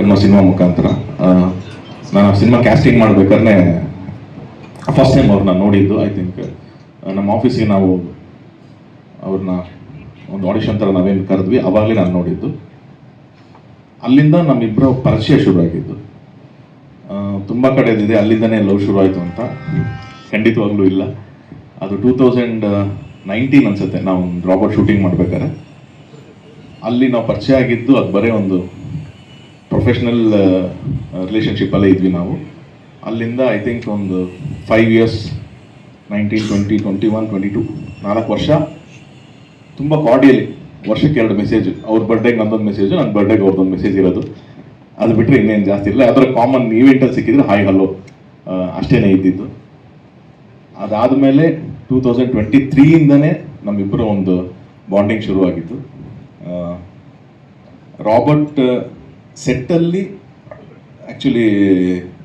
ಅನ್ನೋ ಸಿನಿಮಾ ಮುಖಾಂತರ. ನಾನು ಸಿನಿಮಾ ಕ್ಯಾಸ್ಟಿಂಗ್ ಮಾಡ್ಬೇಕಾದ್ರೆ ಫಸ್ಟ್ ಟೈಮ್ ಅವ್ರನ್ನ ನೋಡಿದ್ದು ಐ ಥಿಂಕ್ ನಮ್ಮ ಆಫೀಸಿಗೆ ನಾವು ಅವ್ರನ್ನ ಒಂದು ಆಡಿಷನ್ ಥರ ನಾವೇನು ಕರೆದ್ವಿ, ಅವಾಗಲೇ ನಾನು ನೋಡಿದ್ದು. ಅಲ್ಲಿಂದ ನಮ್ಮಿಬ್ಬರ ಪರಿಚಯ ಶುರುವಾಗಿದ್ದು. ತುಂಬ ಕಡೆದಿದೆ, ಅಲ್ಲಿಂದನೇ ಲವ್ ಶುರು ಆಯಿತು ಅಂತ. ಖಂಡಿತವಾಗ್ಲೂ ಇಲ್ಲ. ಅದು ಟೂ ತೌಸಂಡ್ ನೈನ್ಟೀನ್ ಅನ್ಸುತ್ತೆ ನಾವು ರಾಬರ್ಟ್ ಶೂಟಿಂಗ್ ಮಾಡ್ಬೇಕಾದ್ರೆ. ಅಲ್ಲಿ ನಾವು ಪರಿಚಯ ಆಗಿದ್ದು, ಅದು ಬರೀ ಒಂದು ಪ್ರೊಫೆಷ್ನಲ್ ರಿಲೇಷನ್ಶಿಪ್ಪಲ್ಲೇ ಇದ್ವಿ ನಾವು. ಅಲ್ಲಿಂದ ಐ ಥಿಂಕ್ ಒಂದು five years nineteen twenty twenty one twenty two ನಾಲ್ಕು ವರ್ಷ. ತುಂಬ ಕಾರ್ಡಿಯಲಿ ವರ್ಷಕ್ಕೆ ಎರಡು ಮೆಸೇಜ್ ಅವ್ರ ಬರ್ಡೇಗೆ ನಂದೊಂದು ಮೆಸೇಜು ನನ್ನ ಬರ್ಡೇಗೆ ಅವ್ರದೊಂದು ಮೆಸೇಜ್ ಇರೋದು. ಅದು ಬಿಟ್ಟರೆ ಇನ್ನೇನು ಜಾಸ್ತಿ ಇಲ್ಲ. ಅದರ ಕಾಮನ್ ಈವೆಂಟಲ್ಲಿ ಸಿಕ್ಕಿದ್ರೆ ಹಾಯ್ ಹಲೋ ಅಷ್ಟೇ ಇದ್ದಿದ್ದು. ಅದಾದಮೇಲೆ ಟೂ ತೌಸಂಡ್ ಟ್ವೆಂಟಿ ತ್ರೀಯಿಂದನೇ ನಮ್ಮಿಬ್ಬರು ಒಂದು ಬಾಂಡಿಂಗ್ ಶುರುವಾಗಿತ್ತು. ರಾಬರ್ಟ್ ಸೆಟ್ಟಲ್ಲಿ ಆ್ಯಕ್ಚುಲಿ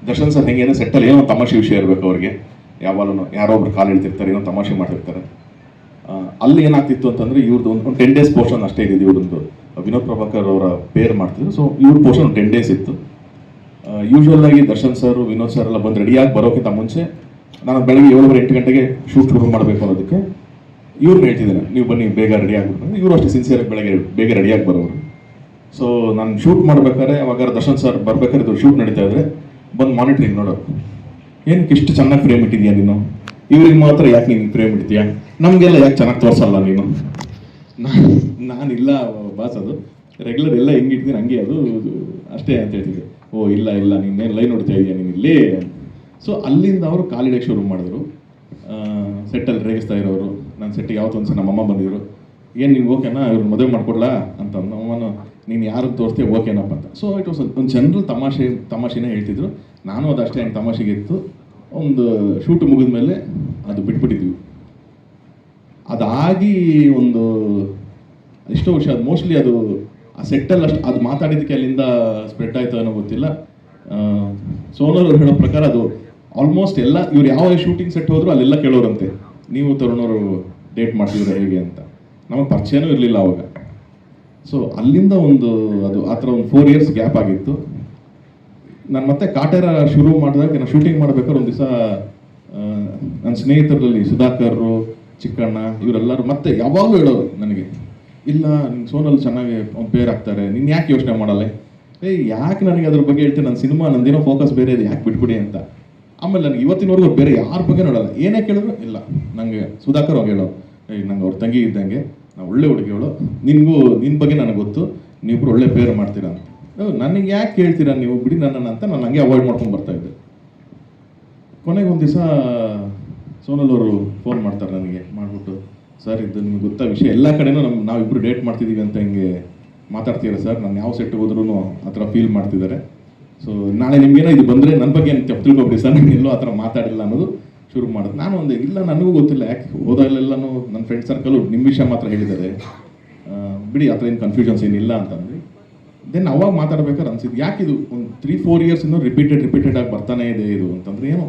ದರ್ಶನ್ ಸರ್ ಹೆಂಗೆ ಅಂದರೆ ಸೆಟ್ಟಲ್ಲಿ ಏನೋ ತಮಾಷೆ ವಿಷಯ ಇರಬೇಕು ಅವ್ರಿಗೆ. ಯಾವಾಗಲೂ ಯಾರೋ ಒಬ್ರು ಕಾಲು ಇಡ್ತಿರ್ತಾರೆ ಏನೋ ತಮಾಷೆ ಮಾಡ್ತಿರ್ತಾರೆ. ಅಲ್ಲಿ ಏನಾಗ್ತಿತ್ತು ಅಂತಂದರೆ ಇವ್ರದ್ದು ಒಂದು ಟೆನ್ ಡೇಸ್ ಪೋರ್ಷನ್ ಅಷ್ಟೇ ಇದ್ದಿದ್ದು ಇವ್ರದ್ದು. ವಿನೋದ್ ಪ್ರಭಾಕರ್ ಅವರ ಪೇರ್ ಮಾಡ್ತಿದ್ರು ಸೊ ಇವ್ರ ಪೋರ್ಷನ್ ಟೆನ್ ಡೇಸ್ ಇತ್ತು. ಯೂಶ್ವಲ್ ಆಗಿ ದರ್ಶನ್ ಸರ್, ವಿನೋದ್ ಸರ್ ಎಲ್ಲ ಬಂದು ರೆಡಿಯಾಗಿ ಬರೋಕ್ಕಿಂತ ಮುಂಚೆ ನಾನು ಬೆಳಗ್ಗೆ ಏಳುವರೆ ಎಂಟು ಗಂಟೆಗೆ ಶೂಟ್ ಶುರು ಮಾಡಬೇಕು ಅನ್ನೋದಕ್ಕೆ ಇವ್ರನ್ನ ಹೇಳ್ತಿದ್ದೇನೆ, ನೀವು ಬನ್ನಿ, ಬೇಗ ರೆಡಿ ಆಗಿಬಿಟ್ಟು ಇವರು ಅಷ್ಟೇ ಸಿನ್ಸಿಯರ್ ಬೆಳಗ್ಗೆ, ಬೇಗ ರೆಡಿಯಾಗಿ ಬರೋರು. ಸೊ ನಾನು ಶೂಟ್ ಮಾಡ್ಬೇಕಾದ್ರೆ ಅವಾಗ ದರ್ಶನ್ ಸರ್ ಬರ್ಬೇಕಾದ್ರೆ ಇದು ಶೂಟ್ ನಡೀತಾ ಇದ್ರೆ ಬಂದು ಮಾನಿಟ್ರಿಂಗ್ ನೋಡೋರು ಏನಕ್ಕೆ ಇಷ್ಟು ಚೆನ್ನಾಗಿ ಫ್ರೇಮ್ ಇಟ್ಟಿದ್ಯಾ ನೀನು? ಇವ್ರಿಗೆ ಮಾತ್ರ ಯಾಕೆ ನೀನು ಫ್ರೇಮ್ ಇಡ್ತೀಯಾ? ನಮಗೆಲ್ಲ ಯಾಕೆ ಚೆನ್ನಾಗಿ ತೋರಿಸಲ್ಲ ನೀನು? ನಾನು, ನಾನಿಲ್ಲ ಬಾಸ್ ಅದು. ರೆಗ್ಯುಲರ್ ಎಲ್ಲ ಹೆಂಗೆ ಇಟ್ಟಿದ್ದೀನಿ, ಹಂಗೆ ಅದು ಅಷ್ಟೇ ಅಂತ ಹೇಳ್ತಿದ್ದೆ. ಓ, ಇಲ್ಲ ಇಲ್ಲ, ನೀನೇನು ಲೈನ್ ನೋಡ್ತಾ ಇದೆಯಾ ನೀನು ಇಲ್ಲಿ? ಸೊ ಅಲ್ಲಿಂದ ಅವರು ಕಾಲಿಡಕ್ಕೆ ಶುರು ಮಾಡಿದ್ರು. ಸೆಟ್ಟಲ್ಲಿ ರೇಗಿಸ್ತಾ ಇರೋರು. ನನ್ನ ಸೆಟ್ಟಿಗೆ ಯಾವತ್ತೊಂದು ಸಲ ನಮ್ಮಮ್ಮ ಬಂದಿದ್ರು. ಏನು ನೀವು ಓಕೆನಾ ಇವ್ರನ್ನ ಮದುವೆ ಮಾಡಿಕೊಡ್ಲಾ? ಅಂತ ನಮ್ಮನು ನೀನು ಯಾರಿಗೆ ತೋರ್ತೆ ಓಕೆನಪ್ಪ ಅಂತ. ಸೊ ಇಟ್ ವಾಸ್ ಒಂದು ಜನರಲ್ ತಮಾಷೆ, ತಮಾಷೆನೇ ಹೇಳ್ತಿದ್ರು. ನಾನು ಅದು ಅಷ್ಟೇ ಹಂಗೆ ತಮಾಷೆಗೆ ಇತ್ತು. ಒಂದು ಶೂಟ್ ಮುಗಿದ ಮೇಲೆ ಅದು ಬಿಟ್ಬಿಟ್ಟಿದ್ವಿ. ಅದಾಗಿ ಒಂದು ಎಷ್ಟೋ ವರ್ಷ ಅದು ಮೋಸ್ಟ್ಲಿ ಅದು ಆ ಸೆಟ್ಟಲ್ಲಿ ಅಷ್ಟು, ಅದು ಮಾತಾಡಿದ್ದಕ್ಕೆ ಅಲ್ಲಿಂದ ಸ್ಪ್ರೆಡ್ ಆಯಿತು ಅನ್ನೋ ಗೊತ್ತಿಲ್ಲ. ಸೋನಲ್ ಅವ್ರು ಹೇಳೋ ಪ್ರಕಾರ ಅದು ಆಲ್ಮೋಸ್ಟ್ ಎಲ್ಲ, ಇವ್ರು ಯಾವ ಶೂಟಿಂಗ್ ಸೆಟ್ ಹೋದ್ರು ಅಲ್ಲೆಲ್ಲ ಕೇಳೋರಂತೆ. ನೀವು ತರುಣವರು ಡೇಟ್ ಮಾಡ್ತಿದ್ರೆ ಹೇಗೆ ಅಂತ. ನಮಗೆ ಪರಿಚಯನೂ ಇರಲಿಲ್ಲ ಅವಾಗ. ಸೊ ಅಲ್ಲಿಂದ ಒಂದು, ಅದು ಆ ಥರ ಒಂದು ಫೋರ್ ಇಯರ್ಸ್ ಗ್ಯಾಪ್ ಆಗಿತ್ತು. ನಾನು ಮತ್ತೆ ಕಾಟೇರ ಶುರು ಮಾಡಿದಾಗ ನಾನು ಶೂಟಿಂಗ್ ಮಾಡ್ಬೇಕಾದ್ರೆ ಒಂದು ದಿವಸ ನನ್ನ ಸ್ನೇಹಿತರಲ್ಲಿ ಸುಧಾಕರ್ರು, ಚಿಕ್ಕಣ್ಣ ಇವರೆಲ್ಲರೂ ಮತ್ತೆ ಯಾವಾಗಲೂ ಹೇಳೋರು ನನಗೆ, ಇಲ್ಲ ನಿನ್ನ ಸೋನಲ್ಲಿ ಚೆನ್ನಾಗಿ ಪೇರ್ ಆಗ್ತಾರೆ, ನೀನು ಯಾಕೆ ಯೋಚನೆ ಮಾಡಲ್ಲ? ಏ, ಯಾಕೆ ನನಗೆ ಅದ್ರ ಬಗ್ಗೆ ಹೇಳ್ತೀನಿ ನನ್ನ ಸಿನಿಮಾ ನಂದೇನೋ ಫೋಕಸ್ ಬೇರೆ ಇದೆ, ಯಾಕೆ ಬಿಟ್ಬಿಡಿ ಅಂತ. ಆಮೇಲೆ ನನಗೆ ಇವತ್ತಿನವರೆಗೂ ಬೇರೆ ಯಾರ ಬಗ್ಗೆ ನೋಡಲ್ಲ. ಏನೇ ಕೇಳಿದ್ರು, ಇಲ್ಲ. ನನಗೆ ಸುಧಾಕರ್ ಅವ್ರು ಹೇಳೋ ಏಯ್ ನಂಗೆ ಅವ್ರ ತಂಗಿ ಇದ್ದಂಗೆ ಒಳ್ಳೆ ಹುಡುಗಿ ಹೇಳೋ ನಿನಗೂ ನಿನ್ನ ಬಗ್ಗೆ ನನಗೆ ಗೊತ್ತು. ನೀವಿಬ್ರು ಒಳ್ಳೆ ಪೇರ್ ಮಾಡ್ತೀರಾ ಅಂತ. "ಓ, ನನಗೆ ಯಾಕೆ ಹೇಳ್ತೀರಾ ನೀವು? ಬಿಡಿ ನನ್ನನ್ನು ಅಂತ ನಾನು ಹಂಗೆ ಅವಾಯ್ಡ್ ಮಾಡ್ಕೊಂಡು ಬರ್ತಾ ಇದ್ದೆ. ಕೊನೆಗೆ ಒಂದು ದಿವಸ ಸೋನಲ್ ಅವರು ಫೋನ್ ಮಾಡ್ತಾರೆ ನನಗೆ ಮಾಡಿಬಿಟ್ಟು ಸರ್ ಇದು ನಿಮ್ಗೆ ಗೊತ್ತಾ ವಿಷಯ? ಎಲ್ಲ ಕಡೆನೂ ನಮ್ಮ ನಾವಿಬ್ಬರು ಡೇಟ್ ಮಾಡ್ತಿದ್ದೀವಿ ಅಂತ ಹಿಂಗೆ ಮಾತಾಡ್ತೀರಾ ಸರ್? ನಾನು ಯಾವ ಸೆಟ್ ಹೋದ್ರೂ ಆ ಥರ ಫೀಲ್ ಮಾಡ್ತಿದ್ದಾರೆ. ಸೊ ನಾಳೆ ನಿಮ್ಗೇನೋ ಇದು ಬಂದರೆ ನನ್ನ ಬಗ್ಗೆ ಏನು ತಪ್ಪು ತಿಳ್ಕೊಬಿಡಿ ಸರ್. ನಾನು ಎಲ್ಲೂ ಆ ಥರ ಮಾತಾಡಿಲ್ಲ ಅನ್ನೋದು ಶುರು ಮಾಡೋದು. ನಾನು ಒಂದು ಇಲ್ಲ, ನನಗೂ ಗೊತ್ತಿಲ್ಲ. ಯಾಕೆ ಹೋದಾಗಲೆಲ್ಲನೂ ನನ್ನ ಫ್ರೆಂಡ್ ಸರ್ಕಲು ನಿಮ್ಮ ವಿಷಯ ಮಾತ್ರ ಹೇಳಿದ್ದಾರೆ. ಬಿಡಿ, ಆ ಥರ ಏನು ಕನ್ಫ್ಯೂಷನ್ಸ್ ಏನಿಲ್ಲ ಅಂತಂದ್ರಿ ದೆನ್ ಅವಾಗ ಮಾತಾಡ್ಬೇಕಾದ್ರೆ ಅನ್ಸಿದ್ದು ಯಾಕೆ ಇದು ಒಂದು ತ್ರೀ ಫೋರ್ ಇಯರ್ಸ್ ಇನ್ನೂ ರಿಪೀಟೆಡ್ ರಿಪೀಟೆಡ್ ಆಗಿ ಬರ್ತಾನೆ ಇದೆ ಇದು ಅಂತಂದ್ರೆ ಏನು.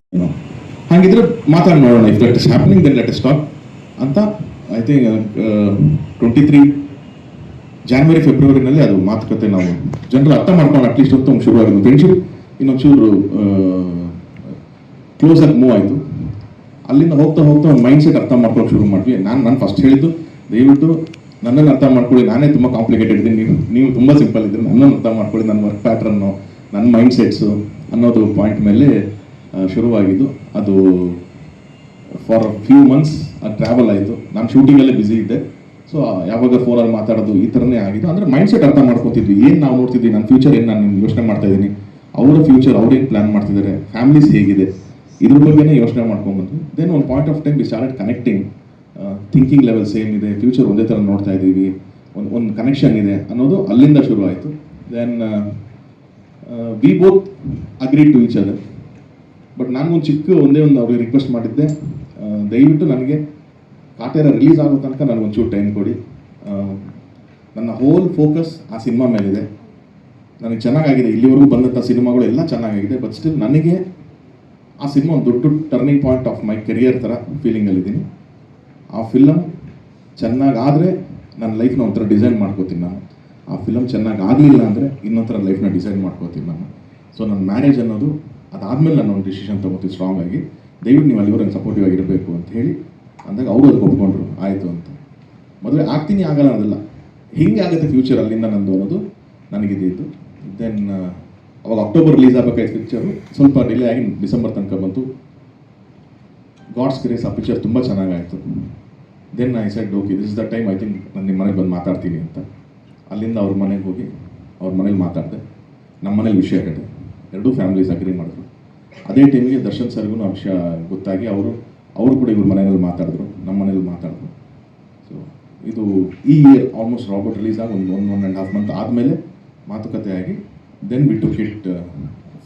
ಹಾಗಿದ್ರೆ ಮಾತಾಡಿ ನೋಡೋಣ if that is happening then let stop ಅಂತ I think twenty three January ಫೆಬ್ರವರಿನಲ್ಲಿ ಅದು ಮಾತುಕತೆ ನಾವು ಜನರು ಅರ್ಥ ಮಾಡ್ಕೊಂಡು ಅಟ್ಲೀಸ್ಟ್ ಹೊತ್ತು ಒಂದು ಶುರುವಾಗಿದ್ದು ಫ್ರೆಂಡ್ಶಿಪ್ ಇನ್ನೊಂಚೂರು ಕ್ಲೋಸ್ ಆಗಿ ಮೂವ್ ಆಯಿತು. ಅಲ್ಲಿಂದ ಹೋಗ್ತಾ ಹೋಗ್ತಾ ಒಂದು ಮೈಂಡ್ ಸೆಟ್ ಅರ್ಥ ಮಾಡ್ಕೊಂಡು ಶುರು ಮಾಡಿದ್ವಿ. ನಾನು ನಾನು ಫಸ್ಟ್ ಹೇಳಿದ್ದು, ದಯವಿಟ್ಟು ನನ್ನನ್ನು ಅರ್ಥ ಮಾಡ್ಕೊಳ್ಳಿ. ನಾನೇ ತುಂಬ ಕಾಂಪ್ಲಿಕೇಟೆಡ್ ಇದ್ದೀನಿ. ನೀವು ನೀವು ತುಂಬ ಸಿಂಪಲ್ ಇದ್ದೀರಿ. ನನ್ನನ್ನು ಅರ್ಥ ಮಾಡ್ಕೊಳ್ಳಿ. ನನ್ನ ವರ್ಕ್ ಪ್ಯಾಟ್ರನ್ನು ನನ್ನ ಮೈಂಡ್ ಸೆಟ್ಸು ಅನ್ನೋದು ಪಾಯಿಂಟ್ ಮೇಲೆ ಶುರುವಾಗಿದ್ದು. ಅದು ಫಾರ್ ಫ್ಯೂ ಮಂತ್ಸ್ ಅದು ಟ್ರಾವೆಲ್ ಆಯಿತು. ನಾನು ಶೂಟಿಂಗಲ್ಲೇ ಬ್ಯುಸಿ ಇದ್ದೆ. ಸೊ ಯಾವಾಗ ಫೋನಲ್ಲಿ ಮಾತಾಡೋದು ಈ ಥರನೇ ಆಗಿದ್ದು. ಅಂದರೆ ಮೈಂಡ್ ಸೆಟ್ ಅರ್ಥ ಮಾಡ್ಕೊತಿದ್ವಿ. ಏನು ನಾವು ನೋಡ್ತಿದ್ವಿ? ನನ್ನ ಫ್ಯೂಚರ್ ಏನು ನಾನು ಯೋಚನೆ ಮಾಡ್ತಾ ಇದ್ದೀನಿ? ಅವರ ಫ್ಯೂಚರ್ ಅವ್ರೇನು ಪ್ಲ್ಯಾನ್ ಮಾಡ್ತಿದ್ದಾರೆ? ಫ್ಯಾಮಿಲೀಸ್ ಹೇಗಿದೆ? ಇದ್ರ ಬಗ್ಗೆನೇ ಯೋಚನೆ ಮಾಡ್ಕೊಂಡ್ಬಂದ್ವಿ ದೆನ್ ಒಂದು point of time we start connecting thinking level same ಇದೆ ಫ್ಯೂಚರ್ ಒಂದೇ ಥರ ನೋಡ್ತಾ ಇದ್ದೀವಿ, ಒಂದು ಒಂದು ಕನೆಕ್ಷನ್ ಇದೆ ಅನ್ನೋದು ಅಲ್ಲಿಂದ ಶುರು ಆಯಿತು then we both agree to each other but ನಾನು ಒಂದು ಚಿಕ್ಕ ಒಂದೇ ಒಂದು ಅವ್ರಿಗೆ ರಿಕ್ವೆಸ್ಟ್ ಮಾಡಿದ್ದೆ. ದಯವಿಟ್ಟು ನನಗೆ ಕಾಟೇರ ರಿಲೀಸ್ ಆಗೋ ತನಕ ನನಗೆ ಒಂಚೂರು ಟೈಮ್ ಕೊಡಿ. ನನ್ನ ಹೋಲ್ ಫೋಕಸ್ ಆ ಸಿನಿಮಾ ಮೇಲಿದೆ. ನನಗೆ ಚೆನ್ನಾಗಾಗಿದೆ. ಇಲ್ಲಿವರೆಗೂ ಬಂದಂಥ ಸಿನಿಮಾಗಳು ಎಲ್ಲ ಚೆನ್ನಾಗಾಗಿದೆ. ಬಟ್ ಸ್ಟಿಲ್ ನನಗೆ ಆ ಸಿನಿಮಾ ಒಂದು ದೊಡ್ಡ turning point of my career ಥರ ಫೀಲಿಂಗಲ್ಲಿದ್ದೀನಿ ಆ ಫಿಲಮ್ ಚೆನ್ನಾಗಾದರೆ ನನ್ನ ಲೈಫ್ನ ಒಂಥರ ಡಿಸೈನ್ ಮಾಡ್ಕೋತೀನಿ ನಾನು. ಆ ಫಿಲಮ್ ಚೆನ್ನಾಗಿ ಆಗಲಿಲ್ಲ ಅಂದರೆ ಇನ್ನೊಂಥರ ಲೈಫ್ನ ಡಿಸೈನ್ ಮಾಡ್ಕೋತೀನಿ ನಾನು. ಸೊ ನನ್ನ ಮ್ಯಾರೇಜ್ ಅನ್ನೋದು ಅದಾದಮೇಲೆ ನಾನು ಒಂದು ಡಿಸಿಷನ್ ತೊಗೋತೀನಿ ಸ್ಟ್ರಾಂಗ್ ಆಗಿ. ದಯವಿಟ್ಟು ನೀವು ಅಲ್ಲಿವರೆಗೆ ಸಪೋರ್ಟಿವ್ ಆಗಿರಬೇಕು ಅಂತ ಹೇಳಿ ಅಂದಾಗ ಅವರು ಅದಕ್ಕೆ ಒಪ್ಕೊಂಡ್ರು. ಆಯಿತು ಅಂತ. ಮದುವೆ ಆಗ್ತೀನಿ ಆಗಲ್ಲ ಅದಲ್ಲ ಹಿಂಗೆ ಆಗುತ್ತೆ ಫ್ಯೂಚರ್ ಅಲ್ಲಿಂದ ನಂದು ಅನ್ನೋದು ನನಗಿದ್ದು ದೆನ್ ಅವಾಗ ಅಕ್ಟೋಬರ್ ರಿಲೀಸ್ ಆಗಬೇಕಾಯ್ತು ಪಿಕ್ಚರು ಸ್ವಲ್ಪ ಡಿಲೇ ಆಗಿ ಡಿಸೆಂಬರ್ ತನಕ ಬಂತು. ಗಾಡ್ಸ್ ಗ್ರೇಸ್ ಆ ಪಿಕ್ಚರ್ ತುಂಬ ಚೆನ್ನಾಗಾಯಿತು. Then I said okay this is the time I think ನಾನು ನಿಮ್ಮ ಮನೆಗೆ ಬಂದು ಮಾತಾಡ್ತೀನಿ ಅಂತ. ಅಲ್ಲಿಂದ ಅವ್ರ ಮನೆಗೆ ಹೋಗಿ ಅವ್ರ ಮನೇಲಿ ಮಾತಾಡಿದೆ. ನಮ್ಮ ಮನೇಲಿ ವಿಷಯ ಹೇಳಿದೆ. ಎರಡೂ ಫ್ಯಾಮಿಲೀಸ್ ಅಗ್ರಿ ಮಾಡಿದ್ರು. ಅದೇ ಟೈಮಿಗೆ ದರ್ಶನ್ ಸರ್ಗೂ ಆ ವಿಷಯ ಗೊತ್ತಾಗಿ ಅವರು ಅವರು ಕೂಡ ಇವ್ರ ಮನೆಯಲ್ಲಿ ಮಾತಾಡಿದ್ರು. ನಮ್ಮ ಮನೇಲಿ ಮಾತಾಡಿದ್ರು. ಸೊ ಇದು ಈ ಇಯರ್ ಆಲ್ಮೋಸ್ಟ್ ರಾಬರ್ಟ್ ರಿಲೀಸ್ ಆಗಿ ಒಂದು one one and half month ಆದಮೇಲೆ ಮಾತುಕತೆ ಆಗಿ then we took it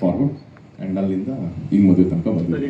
forward and ಅಲ್ಲಿಂದ ಈಗ ಮದುವೆ ತನಕ ಬಂದಿದೆ